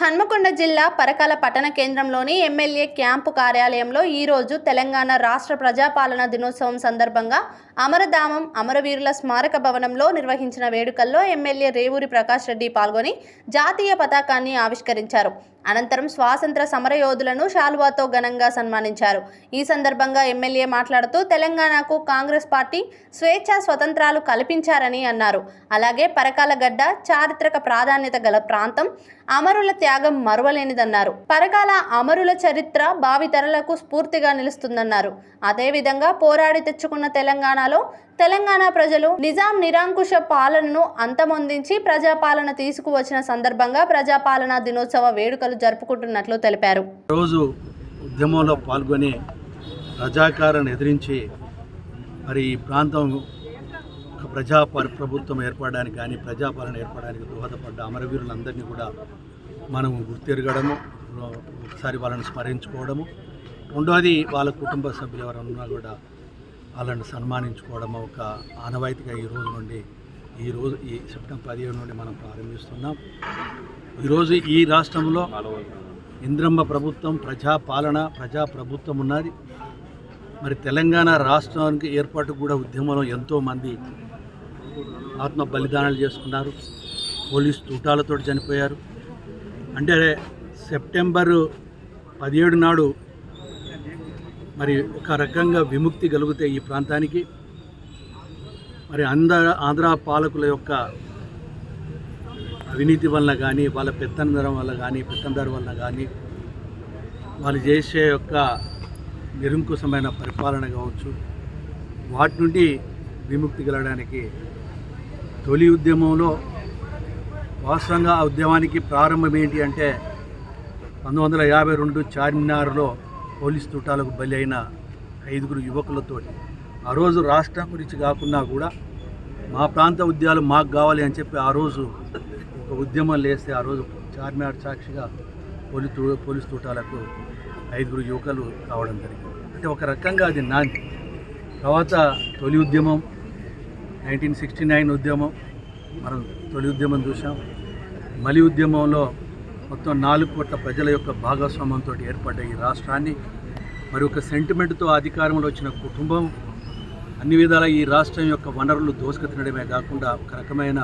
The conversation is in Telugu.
హన్మకొండ జిల్లా పరకాల పట్టణ కేంద్రంలోని ఎమ్మెల్యే క్యాంపు కార్యాలయంలో ఈరోజు తెలంగాణ రాష్ట్ర ప్రజాపాలన దినోత్సవం సందర్భంగా అమరధామం అమరవీరుల స్మారక భవనంలో నిర్వహించిన వేడుకల్లో ఎమ్మెల్యే రేవూరి ప్రకాష్ రెడ్డి పాల్గొని జాతీయ పతాకాన్ని ఆవిష్కరించారు. అనంతరం స్వాతంత్ర సమరయోధులను శాలువాతో ఘనంగా సన్మానించారు. ఈ సందర్భంగా ఎమ్మెల్యే మాట్లాడుతూ తెలంగాణకు కాంగ్రెస్ పార్టీ స్వేచ్ఛ స్వతంత్రాలు కల్పించారని అన్నారు. అలాగే పరకాల గడ్డ చారిత్రక ప్రాధాన్యత గల ప్రాంతం అమరుల త్యాగం మరువలేనిదన్నారు. పరకాల అమరుల చరిత్ర భావితరలకు స్ఫూర్తిగా నిలుస్తుందన్నారు. అదేవిధంగా పోరాడి తెచ్చుకున్న తెలంగాణలో తెలంగాణ ప్రజలు నిజాం నిరాంకుశ పాలనను అంతమొందించి ప్రజాపాలన తీసుకువచ్చిన సందర్భంగా ప్రజాపాలన దినోత్సవ వేడుకలు జరుపుకుంటున్నట్లు తెలిపారు. రోజు ఉద్యమంలో పాల్గొని రజాకారాన్ని ఎదిరించి మరి ఈ ప్రాంతం ప్రజా ప్రభుత్వం ఏర్పడడానికి కానీ ప్రజాపాలన ఏర్పడడానికి దోహదపడ్డ అమరవీరులందరినీ కూడా మనం గుర్తెరగడము ఒకసారి వాళ్ళని స్మరించుకోవడము రెండోది వాళ్ళ కుటుంబ సభ్యులు ఎవరన్నా కూడా వాళ్ళని సన్మానించుకోవడం ఒక ఆనవాయితీగా ఈ రోజు నుండి ఈ రోజు ఈ సెప్టెంబర్ పదిహేను నుండి మనం ప్రారంభిస్తున్నాం. ఈరోజు ఈ రాష్ట్రంలో ఇంద్రమ్మ ప్రభుత్వం ప్రజాపాలన ప్రజా ప్రభుత్వం ఉన్నది. మరి తెలంగాణ రాష్ట్రానికి ఏర్పాటు కూడా ఉద్యమంలో ఎంతోమంది ఆత్మ బలిదానాలు చేసుకున్నారు. పోలీస్ తూటాలతో చనిపోయారు. అంటే సెప్టెంబరు పదిహేడు నాడు మరి ఒక రకంగా విముక్తి కలిగితే ఈ ప్రాంతానికి. మరి ఆంధ్ర ఆంధ్ర పాలకుల యొక్క అవినీతి వలన కానీ వాళ్ళ పెత్తందరం వల్ల కానీ పెత్తందరం వలన కానీ వాళ్ళు చేసే యొక్క నిరంకుశమైన పరిపాలన కావచ్చు వాటి నుండి విముక్తి కలగడానికి తొలి ఉద్యమంలో వాస్తవంగా ఆ ఉద్యమానికి ప్రారంభం ఏంటి అంటే పంతొమ్మిది వందల యాభై రెండు చార్మినార్లో పోలీస్ తుటాలకు బలి అయిన ఐదుగురు యువకులతో ఆ రోజు రాష్ట్రం గురించి కాకుండా కూడా మా ప్రాంత ఉద్యాలు మాకు కావాలి అని చెప్పి ఆ రోజు ఒక ఉద్యమం లేస్తే ఆ రోజు చార్మినార్ సాక్షిగా పోలీస్ తూ పోలీస్ తూటాలకు ఐదుగురు యువకులు రావడం జరిగింది. అంటే ఒక రకంగా అది నాంది. తర్వాత తొలి ఉద్యమం నైన్టీన్ సిక్స్టీ నైన్ ఉద్యమం మనం తొలి ఉద్యమం చూసాం మలి ఉద్యమంలో మొత్తం నాలుగు కోట్ల ప్రజల యొక్క భాగస్వామ్యంతో ఏర్పడ్డ ఈ రాష్ట్రాన్ని మరి ఒక సెంటిమెంట్తో అధికారంలో వచ్చిన కుటుంబం అన్ని విధాల ఈ రాష్ట్రం యొక్క వనరులు దోసుకు తినడమే కాకుండా ఒక రకమైన